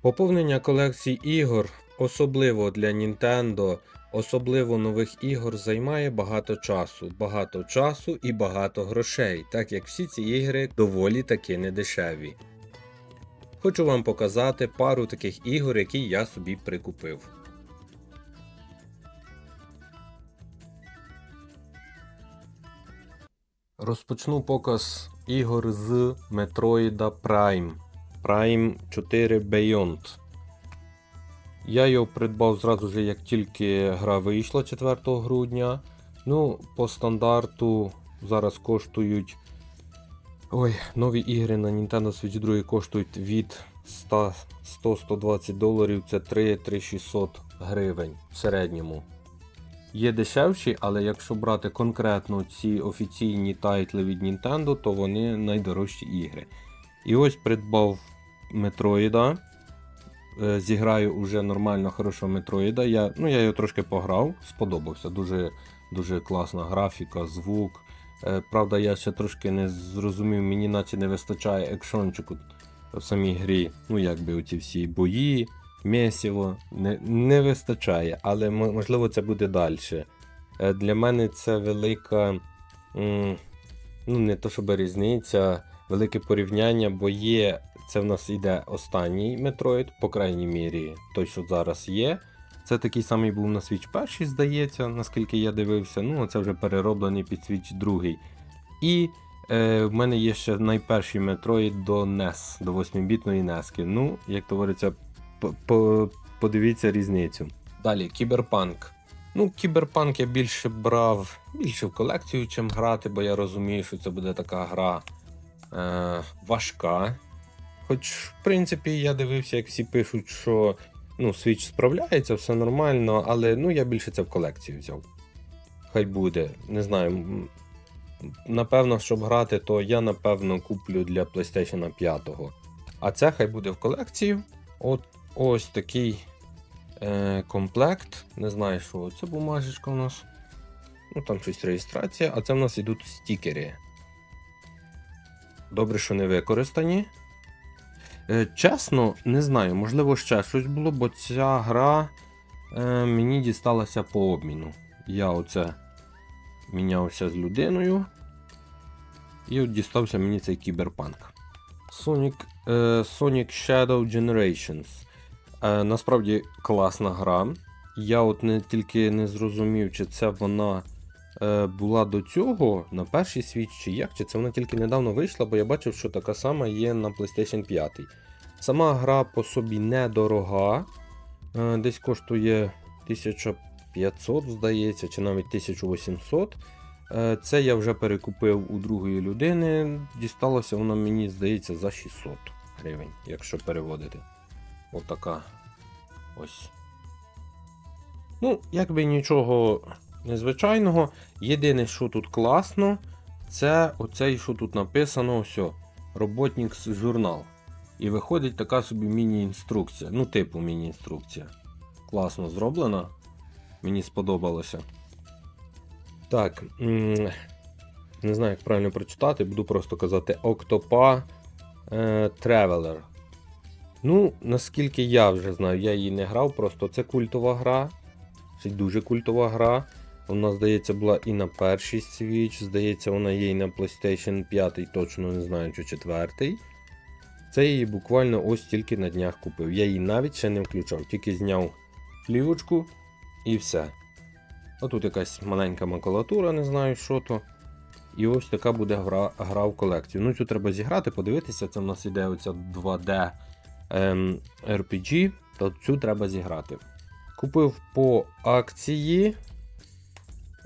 Поповнення колекцій ігор, особливо для Nintendo, особливо нових ігор, займає багато часу, багато часу і багато грошей, так як всі ці ігри доволі таки недешеві. Хочу вам показати пару таких ігор, які я собі прикупив. Розпочну показ ігор з Metroid Prime. Prime 4 Beyond. Я його придбав зразу ж, як тільки гра вийшла 4 грудня. Ну, по стандарту зараз коштують. Ой, нові ігри на Nintendo Switch 2 коштують від 100-120 доларів. Це 3-3600 гривень в середньому. Є дешевші, але якщо брати конкретно ці офіційні тайтли від Nintendo, то вони найдорожчі ігри. І ось придбав Метроїда. Е, Зіграю уже нормально хорошого Метроїда. Я, ну, я його трошки пограв, сподобався. Дуже, дуже класна графіка, звук. Е, Правда, я ще трошки не зрозумів, мені наче не вистачає екшончику в самій грі. Ну, якби оці всі бої, місіво. Не, не вистачає, але можливо це буде далі. Для мене це велика. Ну, не то щоб різниця, велике порівняння, бо є. Це в нас іде останній Metroid, по крайній мірі, той, що зараз є. Це такий самий був на Switch перший, здається, наскільки я дивився. Ну, це вже перероблений під Switch другий. І е, в мене є ще найперший Metroid до NES, до 8-бітної NES. Ну, як то говориться, подивіться різницю. Далі, Кіберпанк. Ну, Кіберпанк я більше брав більше в колекцію, чим грати, бо я розумію, що це буде така гра е, важка. Хоч, в принципі, я дивився, як всі пишуть, що ну, Switch справляється, все нормально, але ну, я більше це в колекцію взяв. Хай буде. Не знаю. Напевно, щоб грати, то я напевно куплю для PlayStation 5. А це хай буде в колекцію. От ось такий е, комплект. Не знаю, що це бумажечка у нас. Ну, там щось реєстрація, а це в нас ідуть стікери. Добре, що не використані. Е, чесно, не знаю, можливо, ще щось було, бо ця гра е, мені дісталася по обміну. Я оце мінявся з людиною. І от дістався мені цей кіберпанк. Sonic, е, Sonic Shadow Generations. Насправді класна гра. Я от не тільки не зрозумів, чи це вона була до цього на першій Switch, чи як, чи це вона тільки недавно вийшла, бо я бачив, що така сама є на PlayStation 5. Сама гра по собі недорога. Е, десь коштує 1500, здається, чи навіть 1800. Е, Це я вже перекупив у другої людини. Дісталося воно мені, здається, за 600 гривень, якщо переводити. Отака. Ось. Ну, якби нічого незвичайного. Єдине, що тут класно, це оцей, що тут написано, ось. Роботникс журнал. І виходить така собі міні-інструкція. Ну, типу міні-інструкція. Класно зроблена. Мені сподобалося. Так. Не знаю, як правильно прочитати, буду просто казати Octopa е, Traveler. Ну, наскільки я вже знаю, я її не грав, просто це культова гра. Це дуже культова гра. Вона, здається, була і на першій Switch, здається, вона є і на PlayStation 5, точно не знаю, чи 4. Це її буквально ось тільки на днях купив. Я її навіть ще не включав, тільки зняв плівочку і все. А тут якась маленька макулатура, не знаю що то. І ось така буде гра, гра в колекцію. Ну, цю треба зіграти, подивитися, це в нас іде оця 2D ем, RPG, то цю треба зіграти. Купив по акції.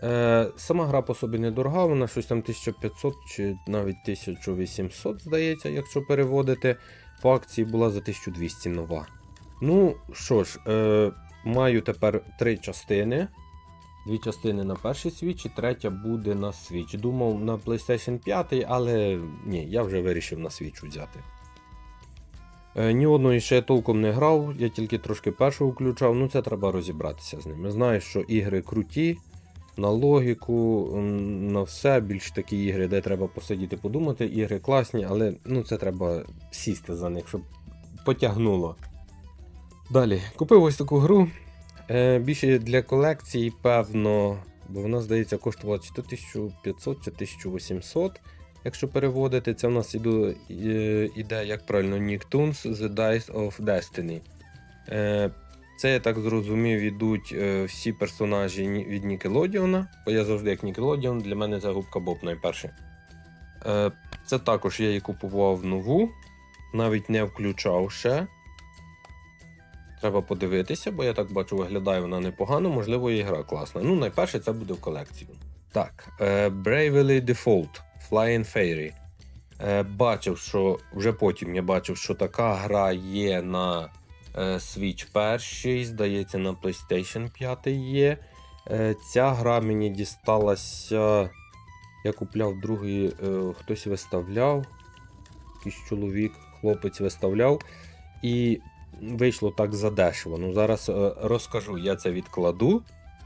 Е, сама гра по собі недорога, вона щось там 1500 чи навіть 1800, здається, якщо переводити. По акції була за 1200 нова. Ну що ж, е, маю тепер три частини. Дві частини на першій Switch і третя буде на Switch. Думав на PlayStation 5, але ні, я вже вирішив на Switch взяти. Е, ні одної ще я толком не грав, я тільки трошки першого включав, ну це треба розібратися з ними. Знаю, що ігри круті, на логіку, на все, більш такі ігри, де треба посидіти подумати. Ігри класні, але ну це треба сісти за них, щоб потягнуло. Далі, купив ось таку гру. Е, більше для колекції, певно, бо вона, здається, коштувала чи то 1500 чи 1800. Якщо переводити, це в нас іду, е, іде, як правильно, Nicktoons The Dice of Destiny. Е, це, я так зрозумів, ідуть е, всі персонажі від Нікелодіона, бо я завжди як Нікелодіон, для мене це губка Боб найперше. Це також я її купував нову, навіть не включав ще. Треба подивитися, бо я так бачу, виглядає вона непогано, можливо, і гра класна. Ну, найперше це буде в колекцію. Так, е, Bravely Default Flying Fairy. Е, бачив, що вже потім я бачив, що така гра є на Switch перший, здається, на PlayStation 5 є. Е, ця гра мені дісталася. Я купляв другий, е, хтось виставляв. Якийсь чоловік, хлопець виставляв. І вийшло так задешево. Ну, зараз е, розкажу, я це відкладу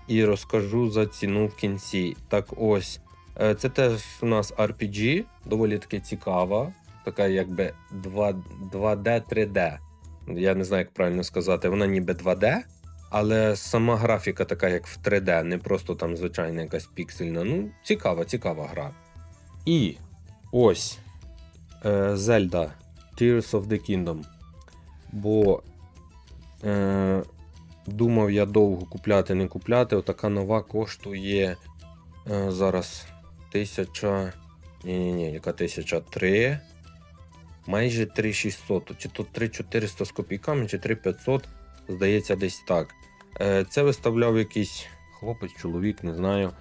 і розкажу за ціну в кінці. Так ось, е, це теж у нас RPG, доволі таки цікава, така якби 2D, 3D. Я не знаю, як правильно сказати, вона ніби 2D, але сама графіка така, як в 3D, не просто там звичайна якась піксельна. Ну, цікава, цікава гра. І ось е, Zelda Tears of the Kingdom. Бо е, думав я довго купляти, не купляти. Отака нова коштує е, зараз тисяча. Ні-ні-ні, яка тисяча три. Майже 3600, чи то 3400 з копійками, чи 3500, здається, десь так. Е, це виставляв якийсь хлопець, чоловік, не знаю.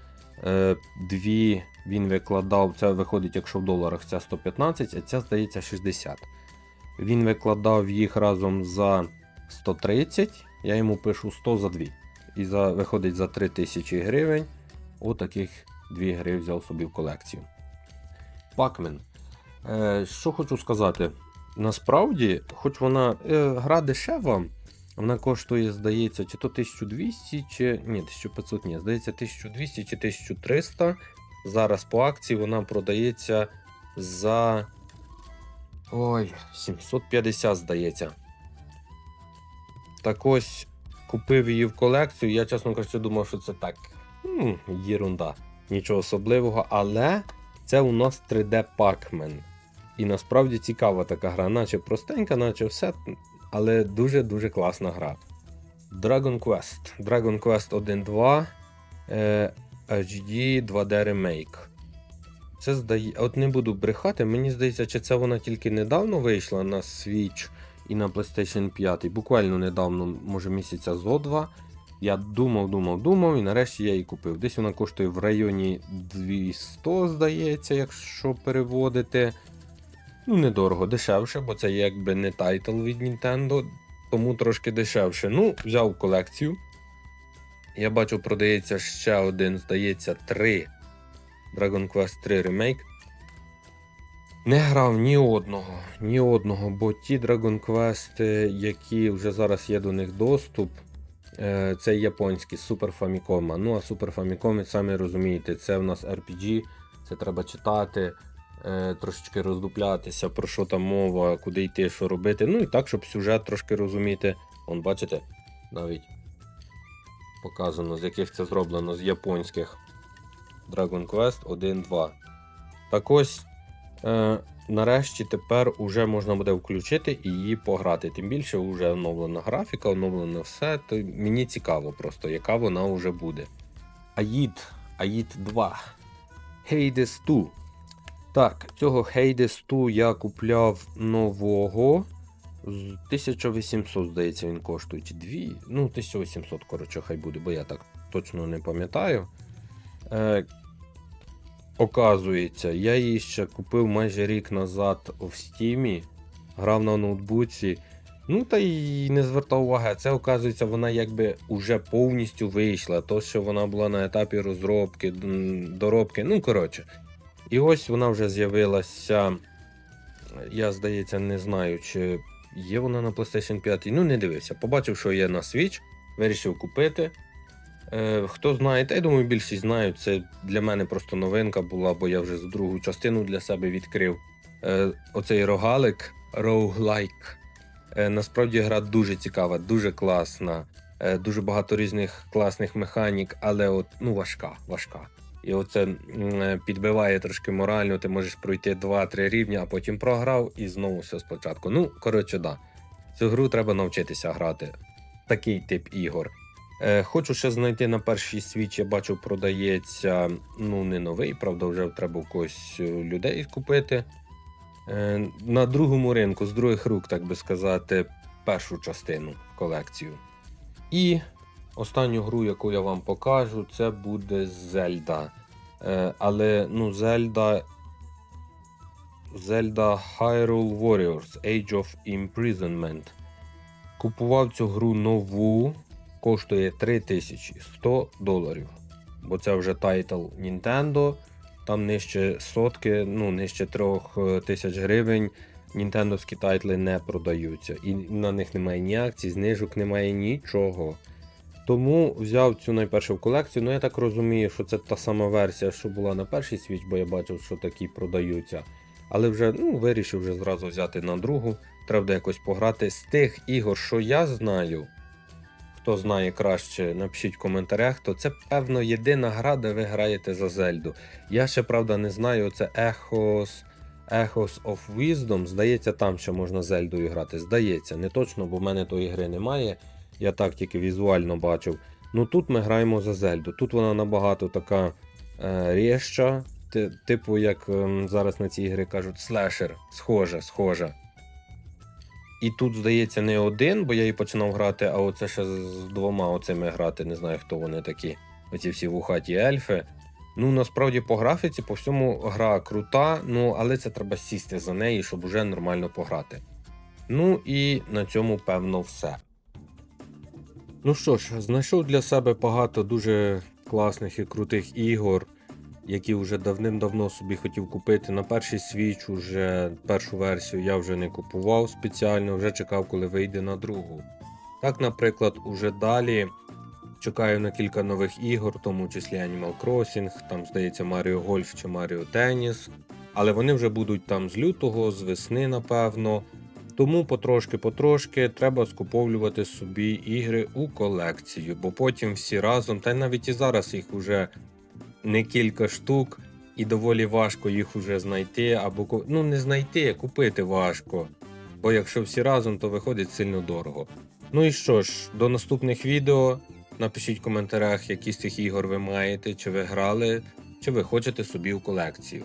Е, дві він викладав, це виходить, якщо в доларах це 115, а ця здається 60. Він викладав їх разом за 130, я йому пишу 100 за 2. І за, виходить за 3000 гривень. Отаких 2 гри взяв собі в колекцію. Пакмен. Е, що хочу сказати. Насправді, хоч вона е, гра дешева, вона коштує, здається, чи то 1200, чи. Ні, 1500 ні, здається, 1200 чи 1300. Зараз по акції вона продається за. Ой, 750, здається. Так ось купив її в колекцію. Я, чесно кажучи, думав, що це так. Єрунда. Нічого особливого, але це у нас 3D Pac-Man. І насправді цікава така гра, наче простенька, наче все, але дуже-дуже класна гра. Dragon Quest. Dragon Quest 1.2 е, HD 2D Remake. Це здає. От не буду брехати, мені здається, чи це вона тільки недавно вийшла на Switch і на PlayStation 5. Буквально недавно, може місяця зо два. Я думав, думав, думав, і нарешті я її купив. Десь вона коштує в районі 200, здається, якщо переводити. Ну, недорого, дешевше, бо це якби не тайтл від Nintendo, тому трошки дешевше. Ну, взяв колекцію. Я бачу, продається ще один, здається, 3 Dragon Quest 3 Remake. Не грав ні одного, ні одного, бо ті Dragon Quest, е, які вже зараз є до них доступ, е, це японські Super Famicom. Ну а Super Famicom, самі розумієте, це в нас RPG, це треба читати, трошечки роздуплятися, про що там мова, куди йти, що робити. Ну і так, щоб сюжет трошки розуміти. Вон, бачите, навіть показано, з яких це зроблено, з японських Dragon Quest 1-2. Так ось, е, нарешті тепер уже можна буде включити і її пограти. Тим більше вже оновлена графіка, оновлено все. То мені цікаво просто, яка вона вже буде. Аїд, Аїд 2. Hades 2. Так, цього 2 я купляв нового. З 1800, здається, він коштує. Чи 2? Ну, 1800, коротше, хай буде, бо я так точно не пам'ятаю. Е, оказується, я її ще купив майже рік назад в Стімі, грав на ноутбуці. Ну та й не звертав уваги. Це, оказується, вона якби уже повністю вийшла. То, що вона була на етапі розробки, доробки, ну коротше. І ось вона вже з'явилася. Я, здається, не знаю, чи є вона на PlayStation 5. Ну, не дивився. Побачив, що є на Switch, вирішив купити. Е, хто знає, та я думаю, більшість знають. Це для мене просто новинка була, бо я вже другу частину для себе відкрив. Е, оцей рогалик, роуглайк. Е, Насправді гра дуже цікава, дуже класна, е, дуже багато різних класних механік, але от ну важка, важка. І оце е, підбиває трошки морально. Ти можеш пройти 2-3 рівня, а потім програв і знову все спочатку. Ну, коротше, да. Цю гру треба навчитися грати. Такий тип ігор. Е, хочу ще знайти на першій свіч, я бачу, продається ну не новий, правда, вже треба у когось е, людей купити. Е, на другому ринку, з других рук, так би сказати, першу частину в колекцію. І останню гру, яку я вам покажу, це буде Зельда. Е, але ну, Зельда. Zelda Hyrule Warriors Age of Imprisonment. Купував цю гру нову, коштує 3100 доларів. Бо це вже тайтл Nintendo. Там нижче сотки, ну нижче трьох е, тисяч гривень. Нінтендовські тайтли не продаються. І на них немає ні акцій, знижок немає нічого. Тому взяв цю найпершу колекцію. Ну я так розумію, що це та сама версія, що була на першій свіч, бо я бачив, що такі продаються. Але вже ну, вирішив вже зразу взяти на другу. Треба якось пограти з тих ігор, що я знаю. Хто знає краще, напишіть в коментарях, то це, певно, єдина гра, де ви граєте за Зельду. Я ще, правда, не знаю, це Echos, Echoes of Wisdom. Здається, там ще можна Зельдою грати. Здається, не точно, бо в мене тої гри немає. Я так тільки візуально бачив. Ну тут ми граємо за Зельду. Тут вона набагато така е, рєща, типу, як ем, зараз на ці ігри кажуть, слешер. Схожа, схожа. І тут, здається, не один, бо я її починав грати, а оце ще з двома оцими грати, не знаю, хто вони такі. Оці всі вухаті ельфи. Ну, насправді, по графіці, по всьому гра крута, ну, але це треба сісти за неї, щоб уже нормально пограти. Ну і на цьому, певно, все. Ну що ж, знайшов для себе багато дуже класних і крутих ігор, які вже давним-давно собі хотів купити. На перший свіч уже першу версію я вже не купував спеціально, вже чекав, коли вийде на другу. Так, наприклад, уже далі чекаю на кілька нових ігор, в тому числі Animal Crossing, там, здається, Mario Golf чи Mario Tennis. Але вони вже будуть там з лютого, з весни, напевно. Тому потрошки-потрошки треба скуповлювати собі ігри у колекцію, бо потім всі разом, та й навіть і зараз їх уже не кілька штук, і доволі важко їх уже знайти, або ну не знайти, а купити важко. Бо якщо всі разом, то виходить сильно дорого. Ну і що ж, до наступних відео. Напишіть в коментарях, які з цих ігор ви маєте, чи ви грали, чи ви хочете собі у колекцію.